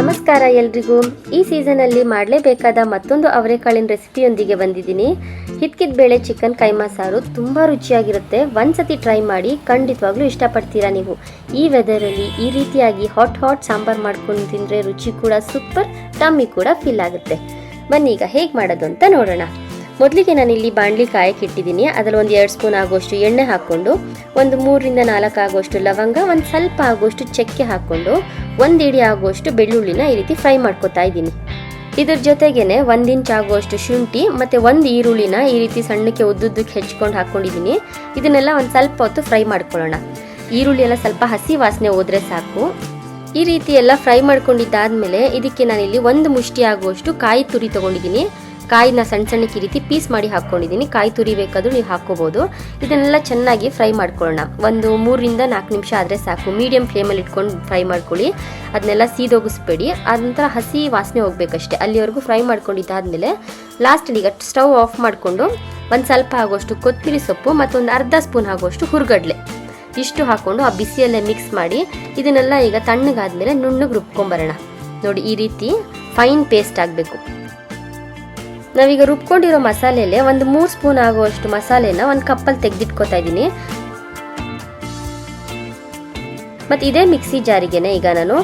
ನಮಸ್ಕಾರ ಎಲ್ರಿಗೂ. ಈ ಸೀಸನಲ್ಲಿ ಮಾಡಲೇಬೇಕಾದ ಮತ್ತೊಂದು ಅವರೆಕಾಳಿನ ರೆಸಿಪಿಯೊಂದಿಗೆ ಬಂದಿದ್ದೀನಿ. ಹಿತ್ಕಿದ ಬೇಳೆ ಚಿಕನ್ ಕೈಮಾ ಸಾರು ತುಂಬ ರುಚಿಯಾಗಿರುತ್ತೆ. ಒಂದ್ಸತಿ ಟ್ರೈ ಮಾಡಿ ಖಂಡಿತವಾಗ್ಲೂ ಇಷ್ಟಪಡ್ತೀರಾ ನೀವು. ಈ ವೆದರಲ್ಲಿ ಈ ರೀತಿಯಾಗಿ ಹಾಟ್ ಹಾಟ್ ಸಾಂಬಾರ್ ಮಾಡ್ಕೊಂಡು ತಿಂದರೆ ರುಚಿ ಕೂಡ ಸೂಪರ್ ಟಮ್ಮಿ ಕೂಡ ಫೀಲ್ ಆಗುತ್ತೆ. ಬನ್ನಿ ಈಗ ಹೇಗೆ ಮಾಡೋದು ಅಂತ ನೋಡೋಣ. ಮೊದಲಿಗೆ ನಾನು ಇಲ್ಲಿ ಬಾಣಲಿ ಕಾಯಕ್ಕೆ ಇಟ್ಟಿದ್ದೀನಿ ಅದರಲ್ಲಿ ಒಂದು ಎರಡು ಸ್ಪೂನ್ ಆಗುವಷ್ಟು ಎಣ್ಣೆ ಹಾಕ್ಕೊಂಡು, ಒಂದು ಮೂರರಿಂದ ನಾಲ್ಕು ಆಗೋಷ್ಟು ಲವಂಗ, ಒಂದು ಸ್ವಲ್ಪ ಆಗುವಷ್ಟು ಚಕ್ಕೆ ಹಾಕ್ಕೊಂಡು, ಒಂದು ಇಡಿ ಆಗುವಷ್ಟು ಬೆಳ್ಳುಳ್ಳಿನ ಈ ರೀತಿ ಫ್ರೈ ಮಾಡ್ಕೊತಾ ಇದ್ದೀನಿ. ಇದ್ರ ಜೊತೆಗೇನೆ ಒಂದು ಇಂಚ್ ಆಗುವಷ್ಟು ಶುಂಠಿ ಮತ್ತು ಒಂದು ಈರುಳ್ಳಿನ ಈ ರೀತಿ ಸಣ್ಣಕ್ಕೆ ಉದ್ದುದ್ದಕ್ಕೆ ಹೆಚ್ಕೊಂಡು ಹಾಕ್ಕೊಂಡಿದ್ದೀನಿ ಇದನ್ನೆಲ್ಲ ಒಂದು ಸ್ವಲ್ಪ ಹೊತ್ತು ಫ್ರೈ ಮಾಡ್ಕೊಳ್ಳೋಣ. ಈರುಳ್ಳಿ ಎಲ್ಲ ಸ್ವಲ್ಪ ಹಸಿ ವಾಸನೆ ಹೋದ್ರೆ ಸಾಕು. ಈ ರೀತಿ ಎಲ್ಲ ಫ್ರೈ ಮಾಡ್ಕೊಂಡಿದ್ದಾದ್ಮೇಲೆ ಇದಕ್ಕೆ ನಾನಿಲ್ಲಿ ಒಂದು ಮುಷ್ಟಿ ಆಗುವಷ್ಟು ಕಾಯಿ ತುರಿ ತೊಗೊಂಡಿದ್ದೀನಿ. ಕಾಯಿನ ಸಣ್ಣ ಸಣ್ಣಕ್ಕೆ ಈ ರೀತಿ ಪೀಸ್ ಮಾಡಿ ಹಾಕ್ಕೊಂಡಿದ್ದೀನಿ ಕಾಯಿ ತುರಿ ಬೇಕಾದರೂ ನೀವು ಹಾಕ್ಕೋಬೋದು. ಇದನ್ನೆಲ್ಲ ಚೆನ್ನಾಗಿ ಫ್ರೈ ಮಾಡ್ಕೊಳ್ಳೋಣ. ಒಂದು ಮೂರರಿಂದ ನಾಲ್ಕು ನಿಮಿಷ ಆದರೆ ಸಾಕು. ಮೀಡಿಯಂ ಫ್ಲೇಮಲ್ಲಿ ಇಟ್ಕೊಂಡು ಫ್ರೈ ಮಾಡ್ಕೊಳ್ಳಿ. ಅದನ್ನೆಲ್ಲ ಸೀದೋಗಿಸ್ಬೇಡಿ. ನಂತರ ಹಸಿ ವಾಸನೆ ಹೋಗ್ಬೇಕಷ್ಟೆ. ಅಲ್ಲಿವರೆಗೂ ಫ್ರೈ ಮಾಡ್ಕೊಂಡಿದ್ದಾದ್ಮೇಲೆ ಲಾಸ್ಟಲ್ಲಿ ಈಗ ಸ್ಟವ್ ಆಫ್ ಮಾಡಿಕೊಂಡು ಒಂದು ಸ್ವಲ್ಪ ಆಗೋಷ್ಟು ಕೊತ್ತಿರಿ ಸೊಪ್ಪು ಮತ್ತೊಂದು ಅರ್ಧ ಸ್ಪೂನ್ ಆಗೋಷ್ಟು ಹುರ್ಗಡ್ಲೆ ಇಷ್ಟು ಹಾಕ್ಕೊಂಡು ಆ ಬಿಸಿಯಲ್ಲೇ ಮಿಕ್ಸ್ ಮಾಡಿ ಇದನ್ನೆಲ್ಲ ಈಗ ತಣ್ಣಗಾದ್ಮೇಲೆ ನುಣ್ಣಗೆ ರುಬ್ಕೊಂಬರೋಣ. ನೋಡಿ ಈ ರೀತಿ ಫೈನ್ ಪೇಸ್ಟ್ ಆಗಬೇಕು. ನಾವೀಗ ರುಬ್ಕೊಂಡಿರೋ ಮಸಾಲೆಲೆ ಒಂದು ಮೂರು ಸ್ಪೂನ್ ಆಗುವಷ್ಟು ಮಸಾಲೆನ ಒಂದು ಕಪ್ಪಲ್ಲಿ ತೆಗೆದಿಟ್ಕೋತಾ ಇದ್ದೀನಿ. ಮತ್ತು ಇದೇ ಮಿಕ್ಸಿ ಜಾರಿಗೆನೆ ಈಗ ನಾನು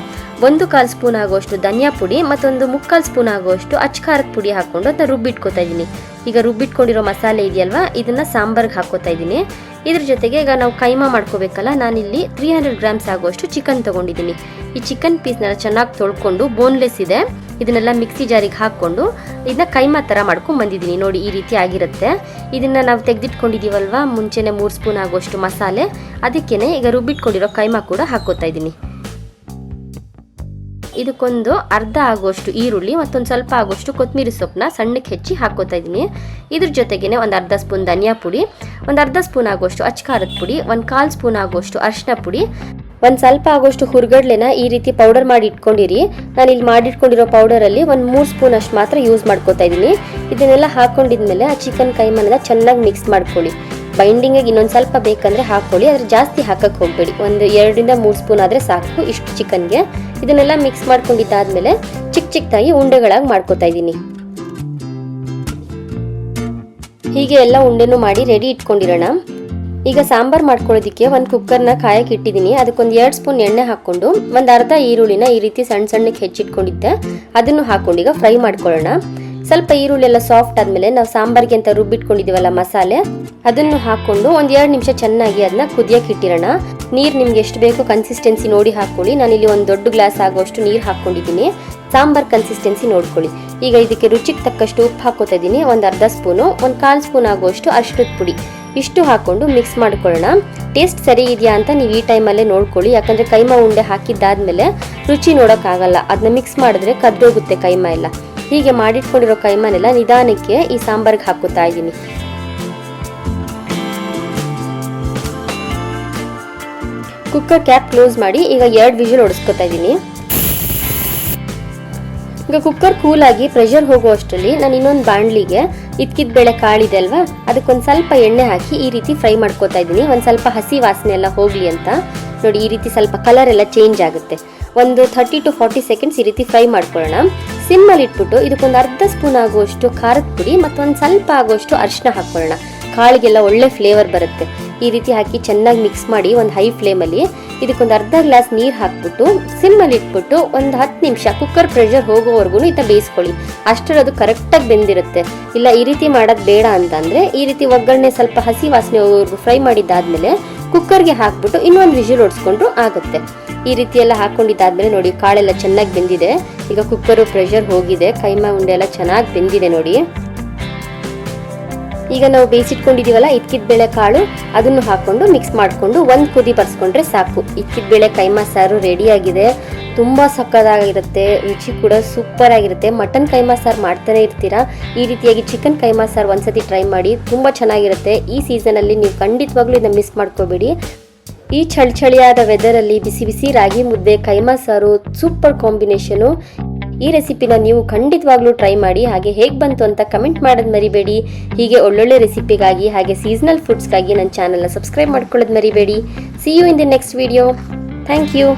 ಒಂದು ಕಾಲು ಸ್ಪೂನ್ ಆಗುವಷ್ಟು ಧನಿಯಾ ಪುಡಿ ಮತ್ತೊಂದು ಮುಕ್ಕಾಲು ಸ್ಪೂನ್ ಆಗುವಷ್ಟು ಅಚ್ಕಾರದ ಪುಡಿ ಹಾಕ್ಕೊಂಡು ಅದನ್ನ ರುಬ್ಬಿಟ್ಕೋತಾ ಇದ್ದೀನಿ. ಈಗ ರುಬ್ಬಿಟ್ಕೊಂಡಿರೋ ಮಸಾಲೆ ಇದೆಯಲ್ವ? ಇದನ್ನು ಸಾಂಬಾರ್ಗೆ ಹಾಕೋತಾ ಇದ್ದೀನಿ. ಇದ್ರ ಜೊತೆಗೆ ಈಗ ನಾವು ಕೈಮಾ ಮಾಡ್ಕೋಬೇಕಲ್ಲ, ನಾನಿಲ್ಲಿ ತ್ರೀ ಹಂಡ್ರೆಡ್ ಗ್ರಾಮ್ಸ್ ಆಗುವಷ್ಟು ಚಿಕನ್ ತೊಗೊಂಡಿದ್ದೀನಿ. ಈ ಚಿಕನ್ ಪೀಸ್ನೆಲ್ಲ ಚೆನ್ನಾಗಿ ತೊಳ್ಕೊಂಡು ಬೋನ್ಲೆಸ್ ಇದೆ. ಇದನ್ನೆಲ್ಲ ಮಿಕ್ಸಿ ಜಾರಿಗೆ ಹಾಕ್ಕೊಂಡು ಇದನ್ನ ಕೈಮಾ ಥರ ಮಾಡ್ಕೊಂಡು ಬಂದಿದ್ದೀನಿ. ನೋಡಿ, ಈ ರೀತಿ ಆಗಿರುತ್ತೆ. ಇದನ್ನು ನಾವು ತೆಗೆದಿಟ್ಕೊಂಡಿದ್ದೀವಲ್ವ ಮುಂಚೆನೆ ಮೂರು ಸ್ಪೂನ್ ಆಗೋಷ್ಟು ಮಸಾಲೆ. ಅದಕ್ಕೇನೆ ಈಗ ರುಬ್ಬಿಟ್ಕೊಂಡಿರೋ ಕೈಮಾ ಕೂಡ ಹಾಕೋತಾ ಇದ್ದೀನಿ. ಇದಕ್ಕೊಂದು ಅರ್ಧ ಆಗೋಷ್ಟು ಈರುಳ್ಳಿ, ಮತ್ತೊಂದು ಸ್ವಲ್ಪ ಆಗೋಷ್ಟು ಕೊತ್ತಂಬರಿ ಸೊಪ್ಪನ್ನ ಸಣ್ಣಕ್ಕೆ ಹೆಚ್ಚಿ ಹಾಕೋತಾ ಇದ್ದೀನಿ. ಇದ್ರ ಜೊತೆಗೇ ಒಂದು ಅರ್ಧ ಸ್ಪೂನ್ ಧನಿಯಾ ಪುಡಿ, ಒಂದು ಅರ್ಧ ಸ್ಪೂನ್ ಆಗುವಷ್ಟು ಅಚ್ಕಾರದ ಪುಡಿ, ಒಂದು ಕಾಲು ಸ್ಪೂನ್ ಆಗೋಷ್ಟು ಅರಿಶಿನ ಪುಡಿ ಒಂದು ಸ್ವಲ್ಪ ಆಗೋಷ್ಟು ಹುರ್ಗಡ್ಲೆನ ಈ ರೀತಿ ಪೌಡರ್ ಮಾಡಿ ಇಟ್ಕೊಂಡಿರಿ. ನಾನು ಇಲ್ಲಿ ಮಾಡಿಟ್ಕೊಂಡಿರೋ ಪೌಡರಲ್ಲಿ ಒಂದು ಮೂರು ಸ್ಪೂನ್ ಅಷ್ಟು ಮಾತ್ರ ಯೂಸ್ ಮಾಡ್ಕೋತಾ ಇದ್ದೀನಿ. ಇದನ್ನೆಲ್ಲ ಹಾಕೊಂಡಿದ್ಮೇಲೆ ಆ ಚಿಕನ್ ಕೈಮನ್ನೆಲ್ಲ ಚೆನ್ನಾಗಿ ಮಿಕ್ಸ್ ಮಾಡ್ಕೊಳ್ಳಿ. ಬೈಂಡಿಂಗಾಗಿ ಇನ್ನೊಂದು ಸ್ವಲ್ಪ ಬೇಕಂದರೆ ಹಾಕ್ಕೊಳ್ಳಿ ಅದ್ರ ಜಾಸ್ತಿ ಹಾಕಕ್ಕೆ ಹೋಗಬೇಡಿ. ಒಂದು ಎರಡರಿಂದ ಮೂರು ಸ್ಪೂನ್ ಆದರೆ ಸಾಕು ಇಷ್ಟು ಚಿಕನ್ಗೆ ಇದನ್ನೆಲ್ಲ ಮಿಕ್ಸ್ ಮಾಡ್ಕೊಂಡಿದ್ದಾದ್ಮೇಲೆ ಚಿಕ್ಕ ಚಿಕ್ಕದಾಗಿ ಉಂಡೆಗಳಾಗಿ ಮಾಡ್ಕೋತಾ ಇದ್ದೀನಿ. ಹೀಗೆ ಎಲ್ಲ ಉಂಡೆನೂ ಮಾಡಿ ರೆಡಿ ಇಟ್ಕೊಂಡಿರೋಣ. ಈಗ ಸಾಂಬಾರ್ ಮಾಡ್ಕೊಳ್ಳೋದಕ್ಕೆ ಒಂದು ಕುಕ್ಕರ್ನ ಕಾಯಕ್ಕೆ ಇಟ್ಟಿದ್ದೀನಿ. ಅದಕ್ಕೊಂದು ಎರಡು ಸ್ಪೂನ್ ಎಣ್ಣೆ ಹಾಕ್ಕೊಂಡು ಒಂದು ಅರ್ಧ ಈರುಳ್ಳಿನ ಈ ರೀತಿ ಸಣ್ಣ ಸಣ್ಣಕ್ಕೆ ಹೆಚ್ಚಿಟ್ಕೊಂಡಿದ್ದೆ. ಅದನ್ನು ಹಾಕ್ಕೊಂಡು ಈಗ ಫ್ರೈ ಮಾಡ್ಕೊಳ್ಳೋಣ. ಸ್ವಲ್ಪ ಈರುಳ್ಳಿ ಎಲ್ಲ ಸಾಫ್ಟ್ ಆದಮೇಲೆ ನಾವು ಸಾಂಬಾರ್ಗೆ ಅಂತ ರುಬ್ಬಿಟ್ಕೊಂಡಿದ್ದೀವಲ್ಲ ಮಸಾಲೆ, ಅದನ್ನು ಹಾಕ್ಕೊಂಡು ಒಂದು ಎರಡು ನಿಮಿಷ ಚೆನ್ನಾಗಿ ಅದನ್ನ ಕುದಿಯಕ್ಕೆ ಇಟ್ಟಿರೋಣ. ನೀರು ನಿಮ್ಗೆ ಎಷ್ಟು ಬೇಕು ಕನ್ಸಿಸ್ಟೆನ್ಸಿ ನೋಡಿ ಹಾಕ್ಕೊಳ್ಳಿ. ಇಲ್ಲಿ ಒಂದು ದೊಡ್ಡ ಗ್ಲಾಸ್ ಆಗುವಷ್ಟು ನೀರು ಹಾಕ್ಕೊಂಡಿದ್ದೀನಿ. ಸಾಂಬಾರ್ ಕನ್ಸಿಸ್ಟೆನ್ಸಿ ನೋಡ್ಕೊಳ್ಳಿ. ಈಗ ಇದಕ್ಕೆ ರುಚಿಗೆ ತಕ್ಕಷ್ಟು ಉಪ್ಪು ಹಾಕೋತಾ ಇದ್ದೀನಿ. ಒಂದು ಅರ್ಧ ಸ್ಪೂನು, ಒಂದು ಕಾಲು ಸ್ಪೂನ್ ಆಗುವಷ್ಟು ಅಷ್ಟು ಪುಡಿ. ಇಷ್ಟು ಹಾಕ್ಕೊಂಡು ಮಿಕ್ಸ್ ಮಾಡ್ಕೊಳ್ಳೋಣ. ಟೇಸ್ಟ್ ಸರಿ ಇದೆಯಾ ಅಂತ ನೀವು ಈ ಟೈಮಲ್ಲೇ ನೋಡ್ಕೊಳ್ಳಿ. ಯಾಕಂದರೆ ಕೈಮಾ ಉಂಡೆ ಹಾಕಿದ್ದಾದಮೇಲೆ ರುಚಿ ನೋಡೋಕ್ಕಾಗಲ್ಲ. ಅದನ್ನ ಮಿಕ್ಸ್ ಮಾಡಿದ್ರೆ ಕದ್ದೋಗುತ್ತೆ ಕೈಮಾ ಎಲ್ಲ. ಹೀಗೆ ಮಾಡಿಟ್ಕೊಂಡಿರೋ ಕೈಮಾನೆಲ್ಲ ನಿಧಾನಕ್ಕೆ ಈ ಸಾಂಬಾರ್ಗೆ ಹಾಕೋತಾ ಇದ್ದೀನಿ. ಕುಕ್ಕರ್ ಕ್ಯಾಪ್ ಕ್ಲೋಸ್ ಮಾಡಿ ಈಗ ಎರಡು ವಿಷಲ್ ಹೊಡಿಸ್ಕೊತಾ ಇದ್ದೀನಿ. ಈಗ ಕುಕ್ಕರ್ ಕೂಲಾಗಿ ಪ್ರೆಷರ್ ಹೋಗೋ ಅಷ್ಟರಲ್ಲಿ ನಾನು ಇನ್ನೊಂದು ಬಾಣಲಿಗೆ ಇದ್ಕಿದ ಬೇಳೆ ಕಾಳಿದೆ ಅಲ್ವಾ ಅದಕ್ಕೊಂದು ಸ್ವಲ್ಪ ಎಣ್ಣೆ ಹಾಕಿ ಈ ರೀತಿ ಫ್ರೈ ಮಾಡ್ಕೋತಾ ಇದ್ದೀನಿ. ಒಂದು ಸ್ವಲ್ಪ ಹಸಿ ವಾಸನೆ ಎಲ್ಲ ಹೋಗಲಿ ಅಂತ. ನೋಡಿ, ಈ ರೀತಿ ಸ್ವಲ್ಪ ಕಲರ್ ಎಲ್ಲ ಚೇಂಜ್ ಆಗುತ್ತೆ. ಒಂದು ಥರ್ಟಿ ಟು ಫಾರ್ಟಿ ಸೆಕೆಂಡ್ಸ್ ಈ ರೀತಿ ಫ್ರೈ ಮಾಡ್ಕೊಳ್ಳೋಣ. ಸಿಮ್ಮಲ್ಲಿ ಇಟ್ಬಿಟ್ಟು ಇದಕ್ಕೊಂದು ಅರ್ಧ ಸ್ಪೂನ್ ಆಗುವಷ್ಟು ಖಾರದ ಪುಡಿ ಮತ್ತು ಒಂದು ಸ್ವಲ್ಪ ಆಗುವಷ್ಟು ಅರಿಶಿನ ಹಾಕ್ಕೊಳ್ಳೋಣ. ಕಾಳಿಗೆಲ್ಲ ಒಳ್ಳೆ ಫ್ಲೇವರ್ ಬರುತ್ತೆ. ಈ ರೀತಿ ಹಾಕಿ ಚೆನ್ನಾಗಿ ಮಿಕ್ಸ್ ಮಾಡಿ ಒಂದು ಹೈ ಫ್ಲೇಮಲ್ಲಿ ಇದಕ್ಕೊಂದು ಅರ್ಧ ಗ್ಲಾಸ್ ನೀರು ಹಾಕ್ಬಿಟ್ಟು ಸಿಮ್ಮಲ್ಲಿ ಇಟ್ಬಿಟ್ಟು ಒಂದು ಹತ್ತು ನಿಮಿಷ ಕುಕ್ಕರ್ ಪ್ರೆಷರ್ ಹೋಗೋವರೆಗೂ ಇತ್ತ ಬೇಯಿಸ್ಕೊಳ್ಳಿ. ಅಷ್ಟರಲ್ಲಿ ಅದು ಕರೆಕ್ಟಾಗಿ ಬೆಂದಿರುತ್ತೆ. ಇಲ್ಲ, ಈ ರೀತಿ ಮಾಡೋದು ಬೇಡ ಅಂತಂದರೆ ಈ ರೀತಿ ಒಗ್ಗರಣೆ ಸ್ವಲ್ಪ ಹಸಿ ವಾಸನೆ ಫ್ರೈ ಮಾಡಿದ್ದಾದ್ಮೇಲೆ ಕುಕ್ಕರ್ಗೆ ಹಾಕ್ಬಿಟ್ಟು ಇನ್ನೊಂದು ವಿಜಿಲ್ ಓಡಿಸ್ಕೊಂಡ್ರು ಆಗುತ್ತೆ. ಈ ರೀತಿ ಎಲ್ಲ ಹಾಕೊಂಡಿದ್ದಾದ್ಮೇಲೆ ನೋಡಿ, ಕಾಳೆಲ್ಲ ಚೆನ್ನಾಗಿ ಬೆಂದಿದೆ. ಈಗ ಕುಕ್ಕರು ಪ್ರೆಷರ್ ಹೋಗಿದೆ. ಕೈಮಾ ಉಂಡೆ ಎಲ್ಲ ಚೆನ್ನಾಗಿ ಬೆಂದಿದೆ ನೋಡಿ. ಈಗ ನಾವು ಬೇಯಿಸಿಟ್ಕೊಂಡಿದೀವಲ್ಲ ಇಕ್ಕಿದ ಬೇಳೆ ಕಾಳು, ಅದನ್ನು ಹಾಕೊಂಡು ಮಿಕ್ಸ್ ಮಾಡಿಕೊಂಡು ಒಂದು ಕುದಿ ಬರ್ಸ್ಕೊಂಡ್ರೆ ಸಾಕು. ಇಕ್ಕಿದ ಬೇಳೆ ಕೈಮಾ ಸಾರು ರೆಡಿ ಆಗಿದೆ ತುಂಬ ಸಕ್ಕದಾಗಿರುತ್ತೆ, ರುಚಿ ಕೂಡ ಸೂಪರ್ ಆಗಿರುತ್ತೆ ಮಟನ್ ಕೈಮಾ ಸಾರು ಮಾಡ್ತಾನೆ ಇರ್ತೀರಾ? ಈ ರೀತಿಯಾಗಿ ಚಿಕನ್ ಕೈಮಾ ಸಾರು ಒಂದ್ಸತಿ ಟ್ರೈ ಮಾಡಿ, ತುಂಬ ಚೆನ್ನಾಗಿರುತ್ತೆ. ಈ ಸೀಸನಲ್ಲಿ ನೀವು ಖಂಡಿತವಾಗ್ಲೂ ಇದನ್ನ ಮಿಸ್ ಮಾಡ್ಕೋಬೇಡಿ. ಈ ಚಳಿ ಚಳಿಯಾದ ವೆದರಲ್ಲಿ ಬಿಸಿ ಬಿಸಿ ರಾಗಿ ಮುದ್ದೆ ಕೈಮಾ ಸಾರು ಸೂಪರ್ ಕಾಂಬಿನೇಷನು ಈ ರೆಸಿಪಿನ ನೀವು ಖಂಡಿತವಾಗ್ಲೂ ಟ್ರೈ ಮಾಡಿ, ಹಾಗೆ ಹೇಗೆ ಬಂತು ಅಂತ ಕಮೆಂಟ್ ಮಾಡೋದು ಮರಿಬೇಡಿ. ಹೀಗೆ ಒಳ್ಳೊಳ್ಳೆ ರೆಸಿಪಿಗಾಗಿ ಹಾಗೆ ಸೀಸನಲ್ ಫುಡ್ಸ್ಗಾಗಿ ನನ್ನ ಚಾನಲ್ನ ಸಬ್ಸ್ಕ್ರೈಬ್ ಮಾಡ್ಕೊಳ್ಳೋದು ಮರಿಬೇಡಿ. See you in the next video thank you